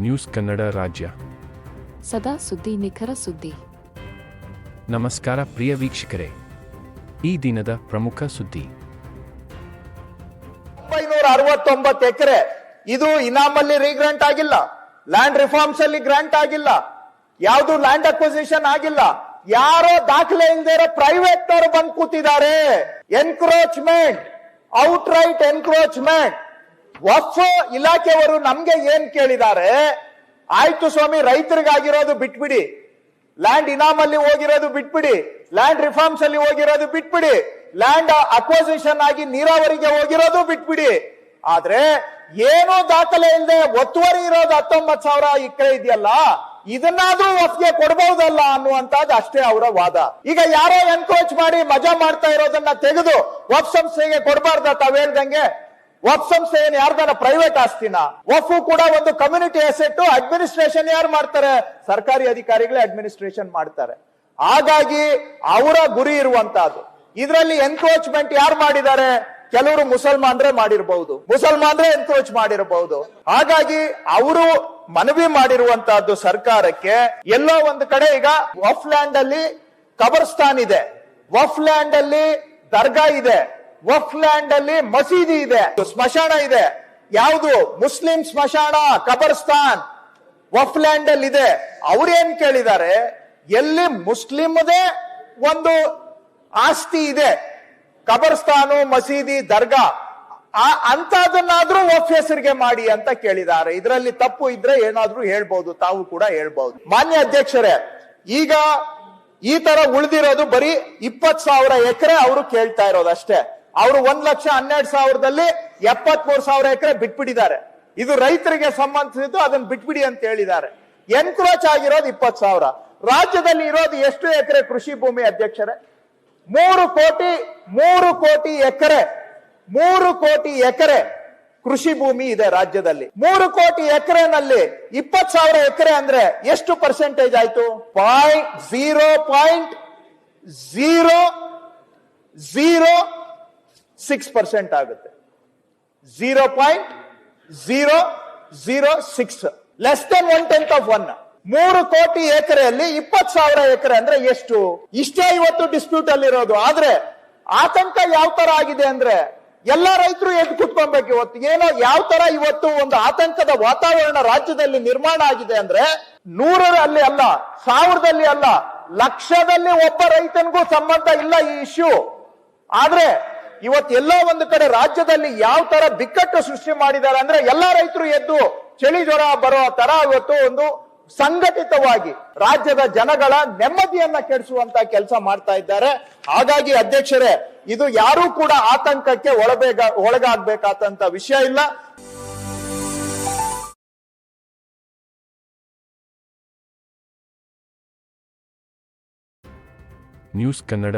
News Kannada ರಾಜ್ಯ. ಸದಾ ಸುದ್ದಿ ನಿಖರ ಸುದ್ದಿ. ನಮಸ್ಕಾರ ಪ್ರಿಯ ವೀಕ್ಷಕರೇ. ಈ ದಿನದ ಪ್ರಮುಖ ಸುದ್ದಿ. ಒಂಬೈನೂರ ಅರವತ್ತೊಂಬತ್ತು ಎಕರೆ. ಇದು ಇನಾಮಲ್ಲಿ ರೀಗ್ರಾಂಟ್ ಆಗಿಲ್ಲ. ಲ್ಯಾಂಡ್ ರಿಫಾರ್ಮ್ಸ್ ಅಲ್ಲಿ ಗ್ರಾಂಟ್ ಆಗಿಲ್ಲ. ಯಾವುದು ಲ್ಯಾಂಡ್ ಅಕ್ವಿಸಿಷನ್ ಆಗಿಲ್ಲ. ಯಾರೋ ದಾಖಲೆ ಇಲ್ಲದೆ ಇರೋ ಪ್ರೈವೇಟ್ ನವರು ಬಂದು ಕೂತಿದ್ದಾರೆ. Encroachment. Out right encroachment. Waqf ಇಲಾಖೆಯವರು ನಮ್ಗೆ ಏನ್ ಕೇಳಿದ್ದಾರೆ, ಆಯ್ತು ಸ್ವಾಮಿ, ರೈತರಿಗಾಗಿರೋದು ಬಿಟ್ಬಿಡಿ. ಲ್ಯಾಂಡ್ ಇನಾಮ್ ಅಲ್ಲಿ ಹೋಗಿರೋದು ಬಿಟ್ಬಿಡಿ. ಲ್ಯಾಂಡ್ ರಿಫಾರ್ಮ್ಸ್ ಅಲ್ಲಿ ಹೋಗಿರೋದು ಬಿಟ್ಬಿಡಿ. ಲ್ಯಾಂಡ್ ಅಕ್ವಸಿಷನ್ ಆಗಿ ನೀರಾವರಿಗೆ ಹೋಗಿರೋದು ಬಿಟ್ಬಿಡಿ. ಆದ್ರೆ ಏನು ದಾಖಲೆ ಇಲ್ಲದೆ ಒತ್ತುವರಿ ಇರೋದು ಹತ್ತೊಂಬತ್ ಸಾವಿರ ಇಕ್ಕಳೆ ಇದೆಯಲ್ಲ, ಇದನ್ನಾದ್ರೂ ಒಪ್ಪಿಗೆ ಕೊಡಬಹುದಲ್ಲ ಅನ್ನುವಂತದ್ದು ಅಷ್ಟೇ ಅವರ ವಾದ. ಈಗ ಯಾರೋ ಎನ್ಕ್ರೋಚ್ ಮಾಡಿ ಮಜಾ ಮಾಡ್ತಾ ಇರೋದನ್ನ ತೆಗೆದು ವಫ್ ಸಂಸ್ಥೆಗೆ ಕೊಡಬಾರ್ದ ತಾವ್ ಹೇಳ್ದಂಗೆ ವಫ್ ಸಂಸ್ಥೆ ಏನ್ ಯಾರ್ದಾರ ಪ್ರೈವೇಟ್ ಆಸ್ತಿನ, ವಫು ಕೂಡ ಒಂದು ಕಮ್ಯುನಿಟಿ ಅಸೆಟ್ ಅಡ್ಮಿನಿಸ್ಟ್ರೇಷನ್ ಯಾರು ಮಾಡ್ತಾರೆ? ಸರ್ಕಾರಿ ಅಧಿಕಾರಿಗಳೇ ಅಡ್ಮಿನಿಸ್ಟ್ರೇಷನ್ ಮಾಡ್ತಾರೆ. ಹಾಗಾಗಿ ಅವರ ಗುರಿ ಇರುವಂತಹದ್ದು. ಇದರಲ್ಲಿ ಎನ್ಕ್ರೋಚ್ಮೆಂಟ್ ಯಾರು ಮಾಡಿದ್ದಾರೆ? ಕೆಲವರು ಮುಸಲ್ಮಾನ್ರೆ ಮಾಡಿರಬಹುದು. ಮುಸಲ್ಮಾನ್ರೆ ಎನ್ಕ್ರೋಚ್ ಮಾಡಿರಬಹುದು. ಹಾಗಾಗಿ ಅವರು ಮನವಿ ಮಾಡಿರುವಂತಹದ್ದು ಸರ್ಕಾರಕ್ಕೆ. ಎಲ್ಲೋ ಒಂದು ಕಡೆ ಈಗ ವಫ್ ಲ್ಯಾಂಡ್ ಅಲ್ಲಿ ಕಬರ್ಸ್ತಾನ್ ಇದೆ. ವಫ್ ಲ್ಯಾಂಡ್ ಅಲ್ಲಿ ದರ್ಗಾ ಇದೆ. ವಫ್ ಲ್ಯಾಂಡ್ ಅಲ್ಲಿ ಮಸೀದಿ ಇದೆ, ಸ್ಮಶಾನ ಇದೆ. ಯಾವುದು? ಮುಸ್ಲಿಂ ಸ್ಮಶಾನ, ಕಬರ್ಸ್ತಾನ್. ವಫ್ ಲ್ಯಾಂಡ್ ಅಲ್ಲಿ ಇದೆ. ಅವ್ರೇನ್ ಕೇಳಿದ್ದಾರೆ? ಎಲ್ಲಿ ಮುಸ್ಲಿಮದೇ ಒಂದು ಆಸ್ತಿ ಇದೆ. ಕಬರ್ಸ್ತಾನು, ಮಸೀದಿ, ದರ್ಗಾ. ಆ ಅಂತದನ್ನಾದ್ರೂ ವಫ್ ಹೆಸರಿಗೆ ಮಾಡಿ ಅಂತ ಕೇಳಿದ್ದಾರೆ. ಇದರಲ್ಲಿ ತಪ್ಪು ಇದ್ರೆ ಏನಾದ್ರೂ ಹೇಳ್ಬಹುದು ತಾವು ಕೂಡ ಹೇಳ್ಬಹುದು ಮಾನ್ಯ ಅಧ್ಯಕ್ಷರೇ, ಈಗ ಈ ತರ ಉಳಿದಿರೋದು ಬರೀ ಇಪ್ಪತ್ ಸಾವಿರ ಎಕರೆ ಅವರು ಕೇಳ್ತಾ ಇರೋದು ಅಷ್ಟೇ. ಅವರು ಒಂದ್ ಲಕ್ಷ ಹನ್ನೆರಡು ಸಾವಿರದಲ್ಲಿ ಎಪ್ಪತ್ ಮೂರು ಸಾವಿರ ಎಕರೆ ಬಿಟ್ಬಿಟ್ಟಿದ್ದಾರೆ. ಇದು ರೈತರಿಗೆ ಸಂಬಂಧಿಸಿದ್ದು ಅದನ್ನ ಬಿಟ್ಬಿಡಿ ಅಂತ ಹೇಳಿದ್ದಾರೆ. ಎನ್ಕ್ರೋಚ್ ಆಗಿರೋದು ಇಪ್ಪತ್ ಸಾವಿರ. ರಾಜ್ಯದಲ್ಲಿ ಇರೋದು ಎಷ್ಟು ಎಕರೆ ಕೃಷಿ ಭೂಮಿ ಅಧ್ಯಕ್ಷರೇ? ಮೂರು ಕೋಟಿ ಮೂರು ಕೋಟಿ ಎಕರೆ, ಮೂರು ಕೋಟಿ ಎಕರೆ ಕೃಷಿ ಭೂಮಿ ಇದೆ ರಾಜ್ಯದಲ್ಲಿ. ಮೂರು ಕೋಟಿ ಎಕರೆನಲ್ಲಿ ಇಪ್ಪತ್ ಸಾವಿರ ಎಕರೆ ಅಂದ್ರೆ ಎಷ್ಟು ಪರ್ಸೆಂಟೇಜ್ ಆಯ್ತು? Point zero point, zero zero six percent ಆಗುತ್ತೆ. Zero point zero zero six less than one tenth of one ಮೂರು ಕೋಟಿ ಎಕರೆಯಲ್ಲಿ ಇಪ್ಪತ್ ಸಾವಿರ ಎಕರೆ ಅಂದ್ರೆ ಎಷ್ಟು? ಇಷ್ಟೇ ಇವತ್ತು ಡಿಸ್ಪ್ಯೂಟ್ ಅಲ್ಲಿ ಇರೋದು. ಆದ್ರೆ ಆತಂಕ ಯಾವ ತರ ಆಗಿದೆ ಅಂದ್ರೆ ಎಲ್ಲ ರೈತರು ಎದ್ದು ಕುತ್ಕೊಬೇಕು ಇವತ್ತು. ಏನೋ ಯಾವ ತರ ಇವತ್ತು ಒಂದು ಆತಂಕದ ವಾತಾವರಣ ರಾಜ್ಯದಲ್ಲಿ ನಿರ್ಮಾಣ ಆಗಿದೆ ಅಂದ್ರೆ ನೂರರಲ್ಲಿ ಅಲ್ಲ ಸಾವಿರದಲ್ಲಿ ಅಲ್ಲ, ಲಕ್ಷದಲ್ಲಿ ಒಬ್ಬ ರೈತನಿಗೂ ಸಂಬಂಧ ಇಲ್ಲ ಈ ಇಶ್ಯೂ ಆದ್ರೆ ಇವತ್ತು ಎಲ್ಲೋ ಒಂದು ಕಡೆ ರಾಜ್ಯದಲ್ಲಿ ಯಾವ ತರ ಬಿಕ್ಕಟ್ಟು ಸೃಷ್ಟಿ ಮಾಡಿದ್ದಾರೆ ಅಂದ್ರೆ ಎಲ್ಲಾ ರೈತರು ಎದ್ದು ಚಳಿ ಜ್ವರ ಬರೋ ತರ ಇವತ್ತು ಒಂದು ಸಂಘಟಿತವಾಗಿ ರಾಜ್ಯದ ಜನಗಳ ನೆಮ್ಮದಿಯನ್ನ ಕೆಡಿಸುವಂತ ಕೆಲಸ ಮಾಡ್ತಾ ಇದ್ದಾರೆ. ಹಾಗಾಗಿ ಅಧ್ಯಕ್ಷರೇ, ಇದು ಯಾರೂ ಕೂಡ ಆತಂಕಕ್ಕೆ ಒಳಬೇಗ, ಒಳಗಾಗಬೇಕಾದಂತ ವಿಷಯ ಇಲ್ಲ. ನ್ಯೂಸ್ ಕನ್ನಡ